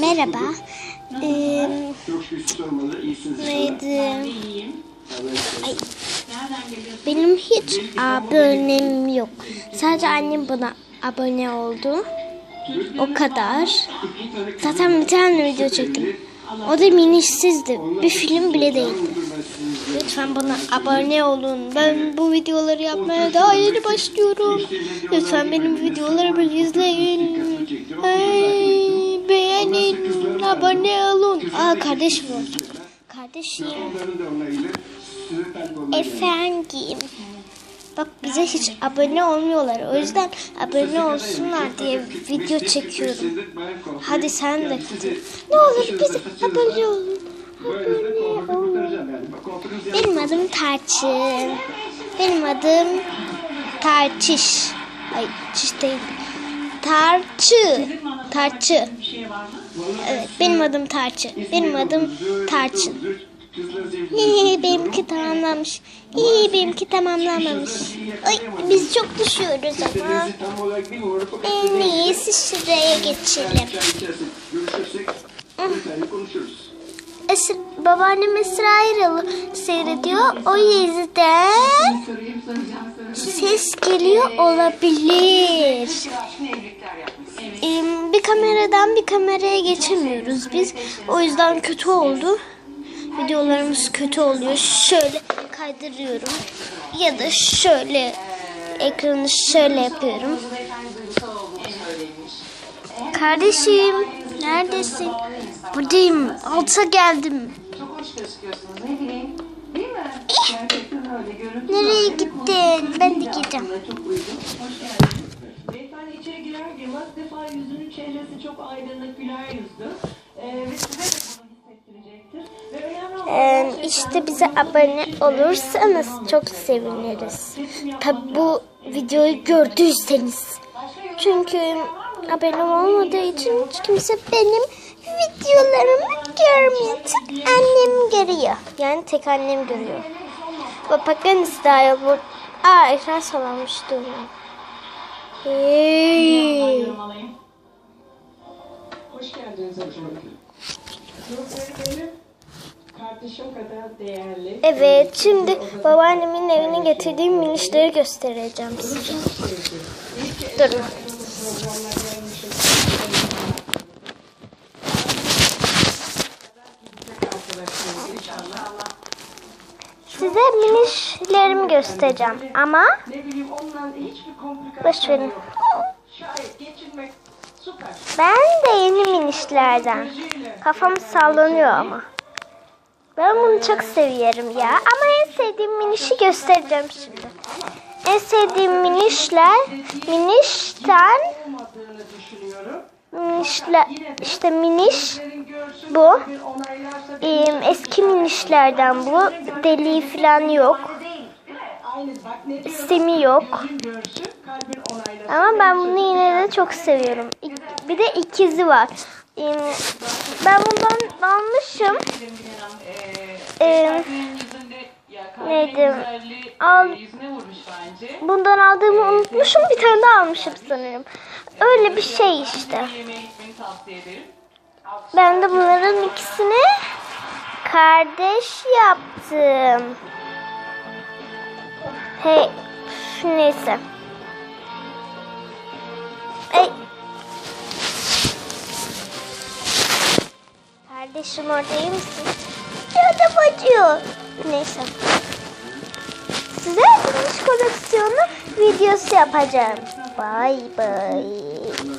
Merhaba. Ee, neydi? Ay, benim hiç abonem yok. Sadece annem bana abone oldu. O kadar. Zaten bir tane video çektim. O da minişsizdi. Bir film bile değildi. Lütfen bana abone olun. Ben bu videoları yapmaya daha yeni başlıyorum. Lütfen benim videolarımı izleyin. Ay, beğenin. Abone olun. Aa kardeşim. Kardeşim. Efendim. Bak bize hiç abone olmuyorlar. O yüzden abone olsunlar diye video çekiyorum. Hadi sen de katıl. Ne olur bize abone olun. Abone olun. Benim adım Tarçın. Benim adım Tarçış. Ay çiş değil. Tarçı. Tarçı. Evet benim adım Tarçı. Benim adım Tarçın. İyi benimki tamamlanmış. İyi benimki tamamlanmamış. Ay biz çok düşüyoruz ama. En iyisi şuraya geçelim. Konuşuruz. Esra, babaannem Esra Erol'u seyrediyor. O yüzden ses geliyor olabilir. Ee, Bir kameradan bir kameraya geçemiyoruz biz. O yüzden kötü oldu. Videolarımız kötü oluyor. Şöyle kaydırıyorum. Ya da şöyle ekranı şöyle yapıyorum. Kardeşim neredesin? Buradayım. Alta geldim. Çok hoş gözüküyorsunuz. Ne bileyim. Değil mi? Nereye gittin? Ben de gideceğim. Beyefendi içeri girer girmez defa yüzünün çehresi çok aydınlık güler yüzlü. Ee, ve size de bunu hissettirecektir. Ve önemli olan Ee, işte bize abone olursanız çok seviniriz. Tabi bu videoyu gördüyseniz. Çünkü abone olmadığı için hiç kimse benim videolarımı görmüyor. Tek annem görüyor. Yani tek annem görüyor. Bakın istiyor bu. Aa ekran sallanmış durmuyor. Hey. Hoş geldiniz hocam. Nurperi benim kardeşim kadar değerli. Evet şimdi babaannemin evine getirdiğim minişleri göstereceğim size. Durun. Size minişlerimi göstereceğim ama Ne bileyim ondan hiçbir komplikasyon boş verin. Ben de yeni minişlerden. Kafam sallanıyor ama. Ben bunu çok seviyorum ya. Ama en sevdiğim minişi göstereceğim şimdi. En sevdiğim minişler minişten. Minişler işte miniş bu. Ee, eski minişlerden bu. Deliği falan yok. Simi yok. Ama ben bunu yine de çok seviyorum. Bir de ikizi var. Ee, Ben bundan almışım. Ee, neydi? Al, vurmuş bence. bundan aldığımı unutmuşum. Bir tane daha almışım sanırım. Öyle bir şey işte. Ben de bunların ikisini kardeş yaptım. Hey, neyse. Hey. Kardeşim orada iyi misin? Canım acıyor. Neyse. Size güneş koleksiyonu videosu yapacağım. Bye bye.